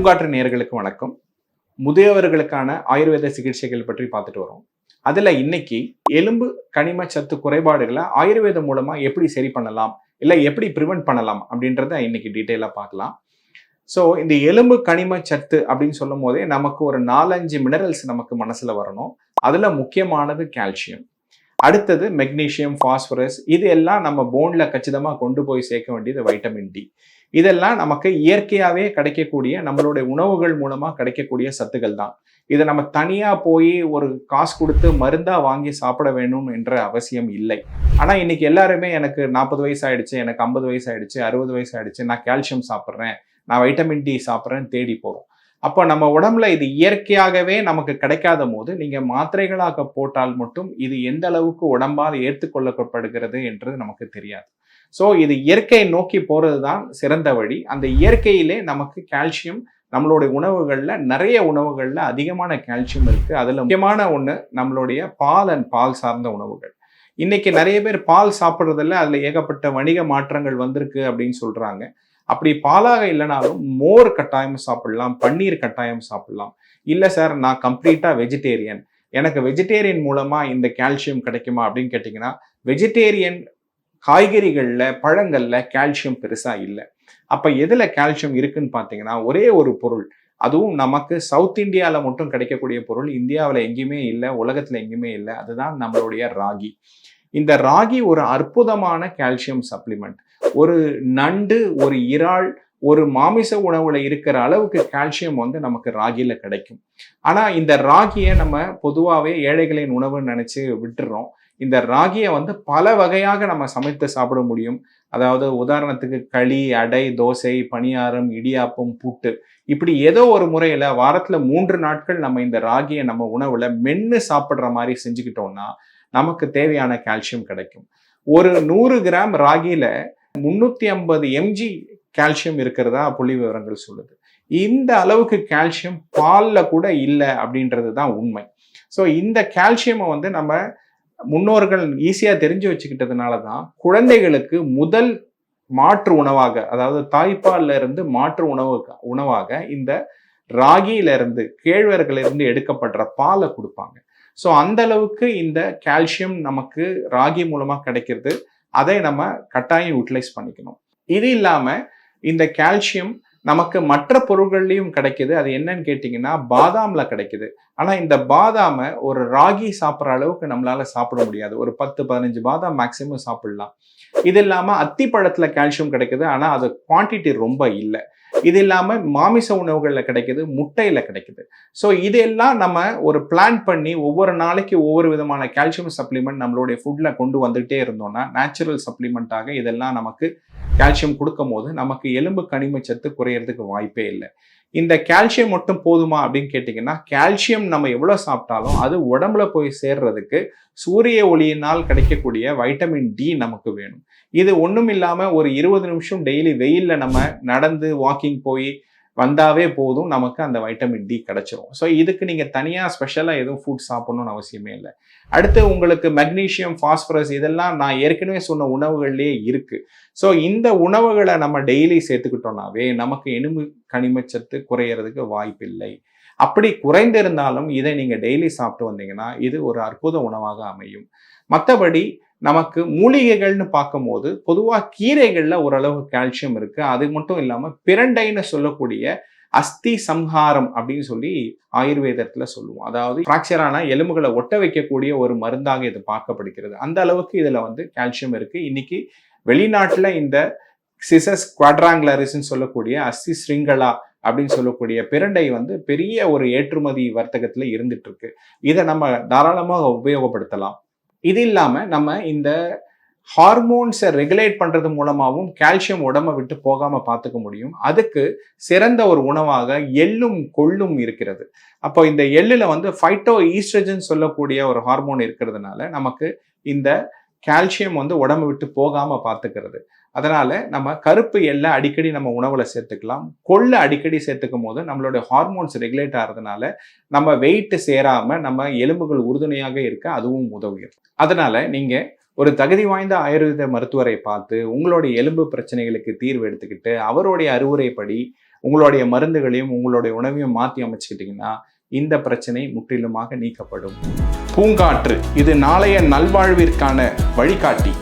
பூங்காற்று நேர்களுக்கு வணக்கம். முதியவர்களுக்கான ஆயுர்வேத சிகிச்சைகள் பற்றி பார்த்துட்டு வரோம். அதுல இன்னைக்கு எலும்பு கனிம சத்து குறைபாடுகளை ஆயுர்வேதம் மூலமா எப்படி சரி பண்ணலாம் இல்லை எப்படி ப்ரிவென்ட் பண்ணலாம் அப்படின்றத இன்னைக்கு டீட்டெயிலாக பார்க்கலாம். ஸோ இந்த எலும்பு கனிம சத்து அப்படின்னு சொல்லும் போதே நமக்கு ஒரு நாலஞ்சு மினரல்ஸ் நமக்கு மனசுல வரணும். அதுல முக்கியமானது கால்சியம் அடுத்தது மெக்னீஷியம் ஃபாஸ்பரஸ் இது எல்லாம் நம்ம போன்ல கச்சிதமாக கொண்டு போய் சேர்க்க வேண்டியது வைட்டமின் டி இதெல்லாம் நமக்கு இயற்கையாகவே கிடைக்கக்கூடிய நம்மளுடைய உணவுகள் மூலமாக கிடைக்கக்கூடிய சத்துக்கள் தான். இதை நம்ம தனியாக போய் ஒரு காசு கொடுத்து மருந்தாக வாங்கி சாப்பிட வேணும் என்ற அவசியம் இல்லை. ஆனால் இன்னைக்கு எல்லாருமே எனக்கு நாற்பது வயசு ஆயிடுச்சு எனக்கு ஐம்பது வயசு ஆயிடுச்சு அறுபது வயசு ஆயிடுச்சு நான் கால்சியம் சாப்பிட்றேன் நான் வைட்டமின் டி சாப்பிட்றேன்னு தேடி போகிறோம் அப்போ நம்ம உடம்புல இது இயற்கையாகவே நமக்கு கிடைக்காத போது நீங்கள் மாத்திரைகளாக போட்டால் மட்டும் இது எந்த அளவுக்கு உடம்பால் ஏற்றுக்கொள்ளப்படுகிறது என்றது நமக்கு தெரியாது. ஸோ இது இயற்கையை நோக்கி போகிறது தான் சிறந்த வழி. அந்த இயற்கையிலே நமக்கு கால்சியம் நம்மளுடைய உணவுகளில் நிறைய உணவுகளில் அதிகமான கால்சியம் இருக்குது அதில் முக்கியமான ஒன்று நம்மளுடைய பால் அண்ட் பால் சார்ந்த உணவுகள். இன்னைக்கு நிறைய பேர் பால் சாப்பிட்றதில்ல அதில் ஏகப்பட்ட வணிக மாற்றங்கள் வந்திருக்கு அப்படின்னு சொல்கிறாங்க அப்படி பாலாக இல்லைனாலும் மோர் கட்டாயம் சாப்பிடலாம் பன்னீர் கட்டாயம் சாப்பிடலாம். இல்லை சார் நான் கம்ப்ளீட்டாக வெஜிடேரியன் எனக்கு வெஜிடேரியன் மூலமாக இந்த கால்சியம் கிடைக்குமா அப்படின்னு கேட்டிங்கன்னா வெஜிடேரியன் காய்கறிகளில் பழங்களில் கால்சியம் பெருசாக இல்லை. அப்போ எதில் கால்சியம் இருக்குன்னு பார்த்தீங்கன்னா ஒரே ஒரு பொருள். அதுவும் நமக்கு சவுத் இந்தியாவில் மட்டும் கிடைக்கக்கூடிய பொருள் இந்தியாவில் எங்கேயுமே இல்லை உலகத்தில் எங்கேயுமே இல்லை. அதுதான் நம்மளுடைய ராகி. இந்த ராகி ஒரு அற்புதமான கால்சியம் சப்ளிமெண்ட் ஒரு நண்டு ஒரு இறால் ஒரு மாமிச உணவுல இருக்கிற அளவுக்கு கால்சியம் வந்து நமக்கு ராகியில கிடைக்கும். ஆனா இந்த ராகியை நம்ம பொதுவாகவே ஏழைகளின் உணவுன்னு நினைச்சு விட்டுறோம். இந்த ராகியை வந்து பல வகையாக நம்ம சமைத்து சாப்பிட முடியும். அதாவது உதாரணத்துக்கு களி அடை தோசை பணியாரம் இடியாப்பம் புட்டு. இப்படி ஏதோ ஒரு முறையில் வாரத்தில் மூன்று நாட்கள் நம்ம இந்த ராகியை நம்ம உணவில் மென்று சாப்பிட்ற மாதிரி செஞ்சுக்கிட்டோம்னா நமக்கு தேவையான கால்சியம் கிடைக்கும். ஒரு நூறு கிராம் ராகியில் முந்நூற்றி ஐம்பது எம்ஜி கால்சியம் இருக்கிறதா புள்ளி விவரங்கள் சொல்லுது. இந்த அளவுக்கு கால்சியம் பாலில் கூட இல்லை அப்படின்றது தான் உண்மை. ஸோ இந்த கால்சியமை வந்து நம்ம முன்னோர்கள் ஈஸியாக தெரிஞ்சு வச்சுக்கிட்டதுனால தான் குழந்தைகளுக்கு முதல் மாற்று உணவாக அதாவது தாய்ப்பாலில் இருந்து மாற்று உணவு உணவாக இந்த ராகியில இருந்து எடுக்கப்படுற பாலை கொடுப்பாங்க. ஸோ அந்த அளவுக்கு இந்த கால்சியம் நமக்கு ராகி மூலமாக கிடைக்கிறது. அதை நம்ம கட்டாயம் யூட்டிலைஸ் பண்ணிக்கணும். இது இல்லாமல் இந்த கால்சியம் நமக்கு மற்ற பொருட்கள்லையும் கிடைக்குது. அது என்னன்னு கேட்டிங்கன்னா பாதாமில் கிடைக்குது. ஆனால் இந்த பாதாமை ஒரு ராகி சாப்பிட்ற அளவுக்கு நம்மளால் சாப்பிட முடியாது. ஒரு பத்து பதினஞ்சு பாதாம் மேக்சிமம் சாப்பிடலாம். இது இல்லாமல் அத்தி பழத்தில் கால்சியம் கிடைக்குது. ஆனால் அது குவான்டிட்டி ரொம்ப இல்லை. இது இல்லாமல் மாமிச உணவுகளில் கிடைக்குது முட்டையில் கிடைக்குது. ஸோ இதெல்லாம் நம்ம ஒரு பிளான் பண்ணி ஒவ்வொரு நாளைக்கு ஒவ்வொரு விதமான கால்சியம் சப்ளிமெண்ட் நம்மளுடைய ஃபுட்டில் கொண்டு வந்துகிட்டே இருந்தோம்னா நேச்சுரல் சப்ளிமெண்ட்டாக இதெல்லாம் நமக்கு கால்சியம் கொடுக்கும் போது நமக்கு எலும்பு கனிம சத்து குறையிறதுக்கு வாய்ப்பே இல்லை. இந்த கால்சியம் மட்டும் போதுமா அப்படின்னு கேட்டிங்கன்னா கால்சியம் நம்ம எவ்வளோ சாப்பிட்டாலும் அது உடம்புல போய் சேர்றதுக்கு சூரிய ஒளியினால் கிடைக்கக்கூடிய வைட்டமின் டி நமக்கு வேணும். இது ஒன்றும் இல்லாமல் ஒரு இருபது நிமிஷம் டெய்லி வெயிலில் நம்ம நடந்து வாக்கிங் போய் வந்தாவே போதும் நமக்கு அந்த வைட்டமின் டி கிடைச்சிரும். ஸோ இதுக்கு நீங்கள் தனியாக ஸ்பெஷலாக எதுவும் ஃபுட் சாப்பிடணும்னு அவசியமே இல்லை. அடுத்து உங்களுக்கு மெக்னீஷியம் ஃபாஸ்பரஸ் இதெல்லாம் நான் ஏற்கனவே சொன்ன உணவுகள்லேயே இருக்குது ஸோ இந்த உணவுகளை நம்ம டெய்லி சேர்த்துக்கிட்டோம்னாவே நமக்கு எலும்பு கனிமச்சத்து குறையிறதுக்கு வாய்ப்பில்லை. அப்படி குறைந்திருந்தாலும் இதை நீங்கள் டெய்லி சாப்பிட்டு வந்தீங்கன்னா இது ஒரு அற்புத உணவாக அமையும். மற்றபடி நமக்கு மூலிகைகள்னு பார்க்கும்போது பொதுவாக கீரைகளில் ஓரளவு கால்சியம் இருக்குது அது மட்டும் இல்லாமல் பிரண்டைன்னு சொல்லக்கூடிய அஸ்தி சம்ஹாரம் அப்படின்னு சொல்லி ஆயுர்வேதத்தில் சொல்லுவோம். அதாவது ஃப்ராக்சரான எலும்புகளை ஒட்ட வைக்கக்கூடிய ஒரு மருந்தாக இது பார்க்கப்படுகிறது. அந்த அளவுக்கு இதில் வந்து கால்சியம் இருக்குது இன்னைக்கு வெளிநாட்டில் இந்த சிசஸ் குவாட்ராங்குலரிஸ்ன்னு சொல்லக்கூடிய அஸ்தி ஸ்ரிங்களா அப்படின்னு சொல்லக்கூடிய பிரண்டை வந்து பெரிய ஒரு ஏற்றுமதி வர்த்தகத்தில் இருந்துட்டு இருக்கு. இதை நம்ம தாராளமாக உபயோகப்படுத்தலாம். இது இல்லாமல் நம்ம இந்த ஹார்மோன்ஸை ரெகுலேட் பண்ணுறது மூலமாகவும் கால்சியம் உடம்பை விட்டு போகாமல் பார்த்துக்க முடியும். அதுக்கு சிறந்த ஒரு உணவாக எள்ளும் கொள்ளும் இருக்கிறது. அப்போ இந்த எள்ளில் வந்து ஃபைட்டோ ஈஸ்ட்ரஜன் சொல்லக்கூடிய ஒரு ஹார்மோன் இருக்கிறதுனால நமக்கு இந்த கால்சியம் வந்து உடம்பு விட்டு போகாமல் பார்த்துக்கிறது. அதனால் நம்ம கருப்பு எல்லை அடிக்கடி நம்ம உணவில் சேர்த்துக்கலாம். கொள்ளை அடிக்கடி சேர்த்துக்கும் போது நம்மளுடைய ஹார்மோன்ஸ் ரெகுலேட் ஆகிறதுனால நம்ம வெயிட்டு சேராமல் நம்ம எலும்புகள் உறுதுணையாக இருக்க அதுவும் உதவியும் அதனால் நீங்கள் ஒரு தகுதி வாய்ந்த ஆயுர்வேத மருத்துவரை பார்த்து உங்களுடைய எலும்பு பிரச்சனைகளுக்கு தீர்வு எடுத்துக்கிட்டு அவருடைய அறிவுரைப்படி உங்களுடைய மருந்துகளையும் உங்களுடைய உணவையும் மாற்றி அமைச்சுக்கிட்டிங்கன்னா இந்த பிரச்சனை முற்றிலுமாக நீக்கப்படும். பூங்காற்று இது நாளைய நல்வாழ்விற்கான வழிகாட்டி.